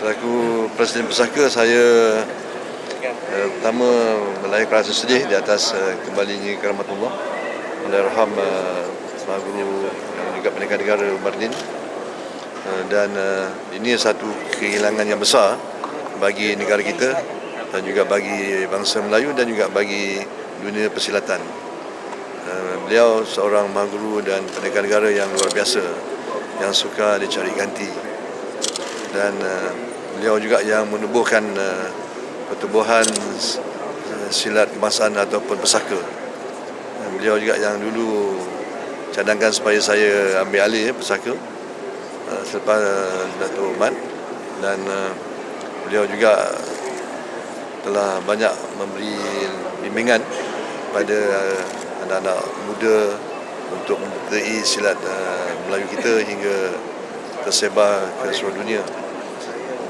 Selaku Presiden Pesaka, saya uh, pertama melahirkan rasa sedih di atas uh, kembalinya keramatullah Allahyarham uh, Semua Guru dan juga Pendidikan Negara Umardin uh, dan uh, ini satu kehilangan yang besar bagi negara kita dan juga bagi bangsa Melayu dan juga bagi dunia persilatan. Uh, beliau seorang mahaguru dan pendidikan negara yang luar biasa yang suka dicari ganti dan uh, beliau juga yang menubuhkan uh, pertubuhan uh, silat kebangsaan ataupun pesaka. Uh, beliau juga yang dulu cadangkan supaya saya ambil alih eh, pesaka uh, selepas uh, Datuk Mat dan uh, beliau juga telah banyak memberi bimbingan pada uh, anak-anak muda untuk mempertai silat uh, Melayu kita hingga tersebar ke seluruh dunia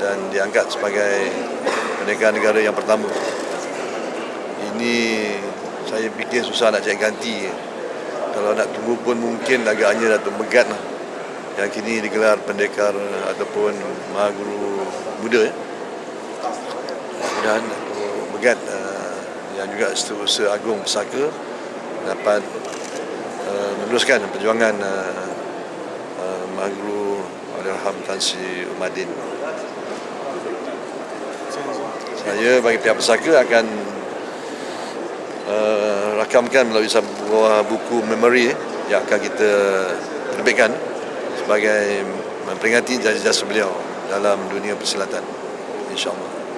dan diangkat sebagai pendidikan negara yang pertama. Ini saya fikir susah nak cari ganti. Kalau nak tunggu pun mungkin agaknya Datuk Megat lah. Yang kini digelar pendekar ataupun mahaguru muda. Dan Datuk Megat yang juga Setiausaha Agung Pesaka dapat uh, meneruskan perjuangan uh, uh, mahaguru Allahyarham Tan Sri Umadin. Saya bagi pihak pesaka akan uh, rakamkan melalui sebuah buku memory yang akan kita terbitkan sebagai memperingati jasa-jasa beliau dalam dunia persilatan. InsyaAllah.